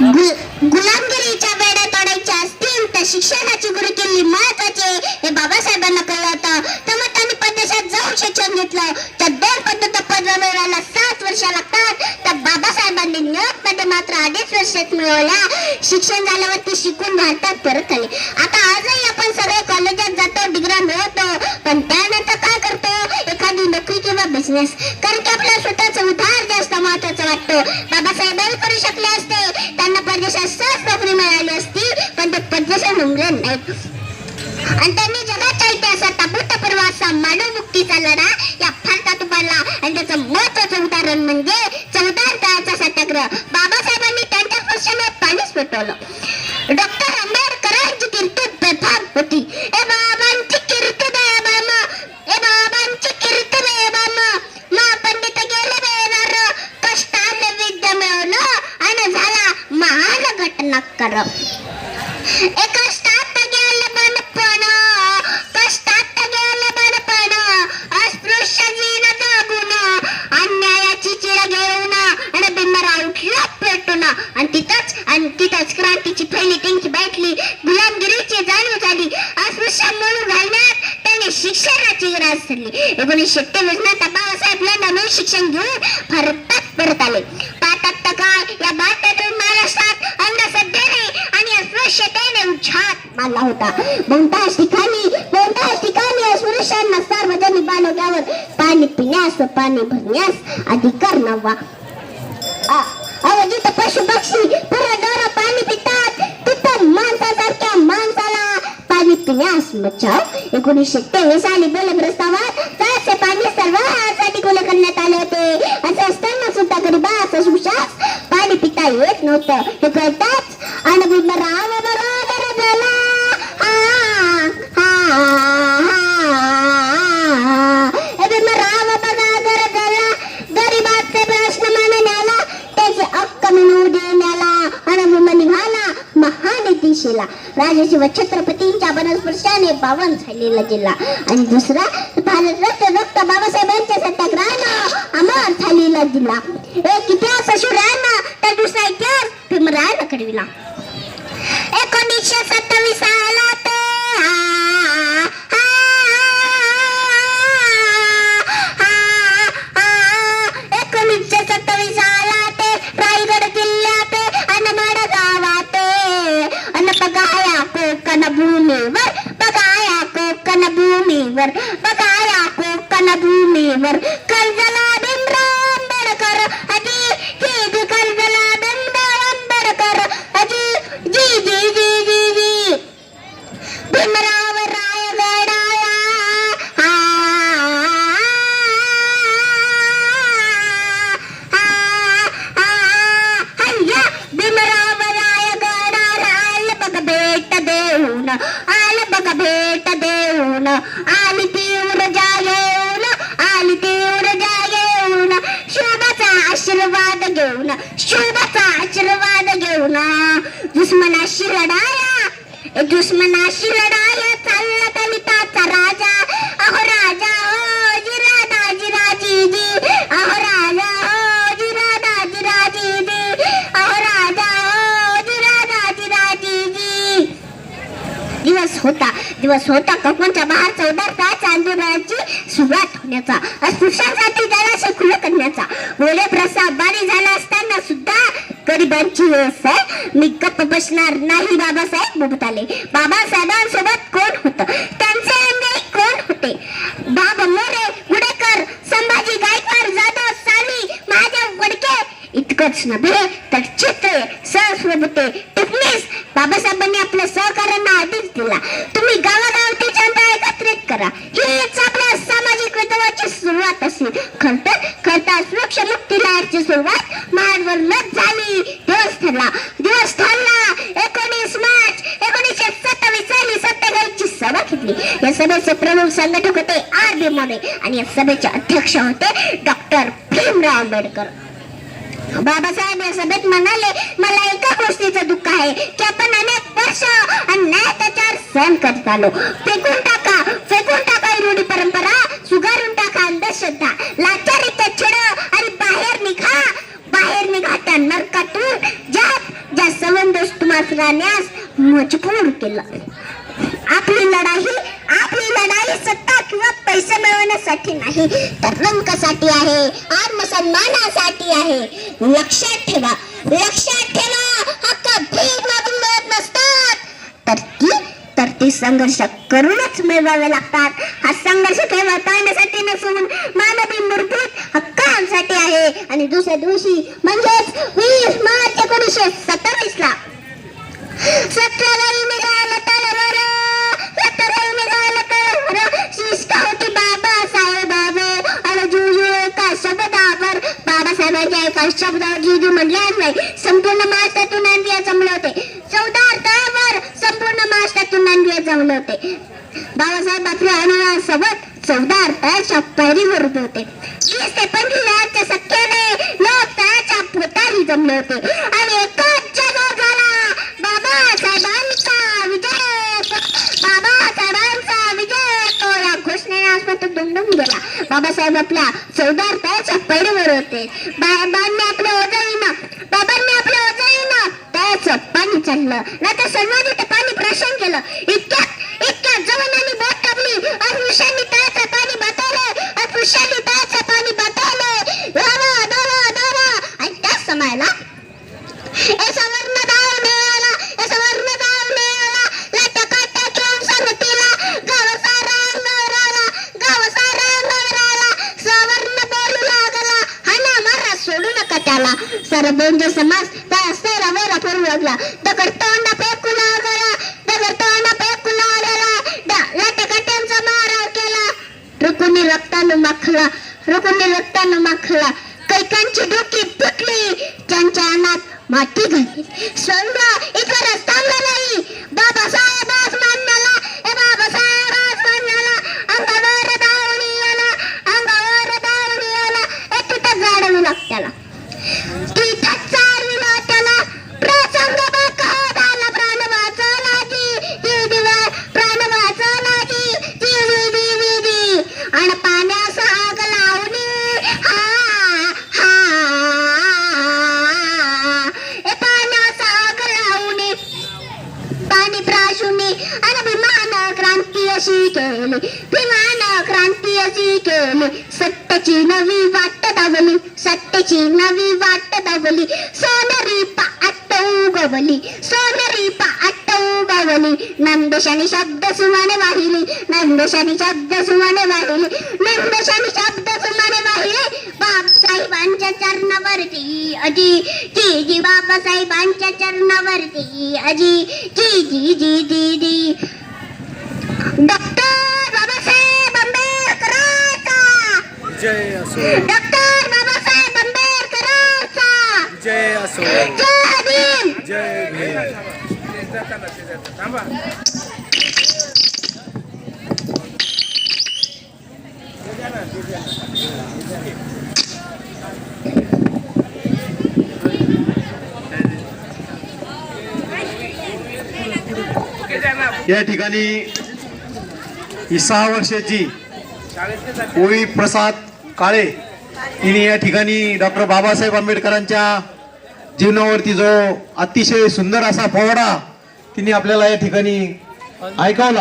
गुल- गुलामगिरीच्या बेड्या तोडायच्या असतील तर शिक्षणाची गुरुकिल्ली महत्वाची हे बाबासाहेबांना कळलं होतं. त्यामुळे त्यांनी परदेशात जाऊन शिक्षण घेतलं. त्या दोन पद्धत पदवी मिळवायला सात वर्ष लागतात. तर बाबासाहेबांनी न्यूयॉर्कमध्ये मात्र अडीच वर्षात मिळवल्या. शिक्षण झाल्यावर ते शिकून भारतात परत आले. आता आजही आपण सगळे कॉलेजात जातो डिग्रा मिळवतो. पण त्यानंतर काय करतो? एखादी नोकरी किंवा बिझनेस. कारण की आपल्या स्वतःचा उधार जास्त महत्त्वाचा वाटतो. बाबासाहेबांनी करू शकले असते. आणि त्यांनी जगाच्या अभूतपूर्व असा मानव मुक्तीचा लढा या भारतात उभारला. आणि त्याचं महत्वाचं उदाहरण म्हणजे चौदा तळाचा सत्याग्रह. बाबासाहेबांनी त्यांच्या स्पर्शाने पाणीच पेटवलं. डॉक्टर आंबेडकरांची कीर्ती बेफाम शिक्षणाची गरज ठरली एकोणीसशे तेवीस नंतर बाबासाहेब नवीन शिक्षण घेऊन भारतात परत आले. पाहतात तर काय या भारतातून महाराष्ट्रात अंधश्रद्धेने आणि अस्पृश्यतेने उच्छाद मारला होता. ठिकाणी बहुतांश ठिकाणी अस्पृश्यांना सार्वजनिक म्हणजे बांधवल्यावर पाणी पिण्यास पाणी भरण्यास अधिकार नव्हा आ- पशु पक्षी पाणी पितात. तिथं माणसासारख्या माणसाला आणि पिण्यास मच्छाव एकोणीसशे तेवीस साली बोले प्रस्तावात तळाचे पाणी सर्व सर्वांसाठी खुले करण्यात आले होते. असं असताना सुद्धा गरीबास असुशास पाणी पिता येत नव्हतं. हे कळतात जिल्हा. राजशिव छत्रपतींच्या बनस्पर्शाने पावन झालेला जिल्हा. आणि दुसरा भारतरत्न डॉक्टर बाबासाहेबांच्या सत्याग्रहानं अमर झालेला जिल्हा. एक इतिहास अशुरानं तर दुसरा इतिहास भीमरायानं घडविला एकोणीसशे सत्तावीस आला आ, भूमीवर बघा या कोकण भूमीवर बघाया कोकण भूमीवर देऊन आल बघ भेट देऊन आली तीव्र जागेऊन आली तीव्र जागेऊन शुभाचा आशीर्वाद घेऊन शुभाचा आशीर्वाद घेऊन दुश्मनाशी लढाया ए दुश्मनाशी लढाया चालला होता. दिवस होता. कोकणच्या बाहेर चौदा तास आंदोलनाची सुरुवात होण्याचा. अस्पृश्यांसाठी जराशे खुलं करण्याचा. बोले प्रसाद बारी झाला असताना सुद्धा गरिबांची वेळ आहे. मी गप्प बसणार नाही बाबासाहेब बुबताले बाबासाहेबांसोबत कोण होतं? त्यांचे अंगे कोण होते? बाबा मोरे गुडेकर संभाजी गायकवाड जाधव साली महादेव वडके. इतकंच नव्हे तर चित्रे सहस्रभूते टिपणीस बाबासाहेबांनी आपलं सहकार्य सुरुवात असेल खरतर खरतर सुरक्ष मुक्ती लहरची सुरुवात. महाडवरच झाली. दिवस ठरला. दिवस ठरला. एकोणीस मार्च एकोणीसशे सत्तावीस साली सत्तेचाळीसची सभा घेतली. या सभेचे प्रमुख संघटक होते आर बी मोरे आणि या सभेचे अध्यक्ष होते डॉक्टर भीमराव आंबेडकर. बाबासाहेब या सभेत म्हणाले मला एका गोष्टीचं दुःख आहे की आपण अनेक वर्ष अन्याय त्याच्यावर सहन करत आलो. फेकून टाका फेकून टाका रूढी परंपरा सुगारून टाका अंधश्रद्धा? लाचारित्य छेड आणि बाहेर निघा. बाहेर निघा त्या नरकातून. ज्यात ज्या मजबूर केलं. आपली लढाई आपली लढाई सत्ता किंवा पैसे मिळवण्यासाठी नाही. तर रंकासाठी आहे आत्मसन्मानासाठी आहे. लक्षात ठेवा. लक्षात ठेवा हक्क भीक मागून मिळत नसतात तर ती तर ती संघर्ष करूनच मिळवावे लागतात. हा संघर्ष केवळ टाळण्यासाठी नसून मानवी मूलभूत हक्कांसाठी आहे. आणि दुसऱ्या दिवशी म्हणजेच वीस मार्च एकोणीसशे नांदिया होते बाबासाहेब आपल्या अनुयासोबत चौदा अर्थाच्या पैरीवर उभे होते. वीस ते पंचवीसच्या संख्येने लोक जमले होते. आणि झाला बाबासाहेबांचा विजय. बाबासाहेबांचा विजय. तो या घोषणेने आसपास गेला. बाबासाहेब आपल्या चौदा अर्थाच्या पैरीवर होते. बाबांनी आपलं ओझाईनं बाबांनी आपलं ओझाईनं त्याचं पाणी चाललं. नाही तर सर्वांनी ते पाणी प्रशन केलं. इतक्या सरबंज समाज त्या सेरा वेरा करू दगड तोंडा फेकू लागला दगड तोंडा फेकू लागला लाटकाट्यांचा माराव केला. रुकुनी रक्तानं माखला रुकुनी रक्तानं माखला. कैकांची डोकी फुटली. त्यांच्या अनात माती घातली स्वर्ग इथं रस्ताला नाही बाबासाहेब अशी केली विमान क्रांती अशी केली सत्तेची नवी वाट दावली सत्तेची नवी वाट दावली सोनरी पाट उगवली सोनरी पाट उगवली नंदेशाने शब्द सुमाने वाहिली नंदेशाने शब्द सुमाने वाहिली नंदेशाने शब्द सुमाने वाहिली बाबासाहेबांच्या चरणावरती अजी जी जी बाबासाहेबांच्या चरणावरती अजी जी जी जी जी जी. डॉक्टर बाबासाहेब आंबेडकरांचा. जय असो. डॉक्टर बाबासाहेब आंबेडकरांचा. जय असो. जय भीम. जय भीम. या ठिकाणी ही सहा वर्षाची ओवी प्रसाद काळे. तिने या ठिकाणी डॉक्टर बाबासाहेब आंबेडकरांच्या जीवनावरती जो अतिशय सुंदर असा पोवाडा तिने आपल्याला या ठिकाणी ऐकावला.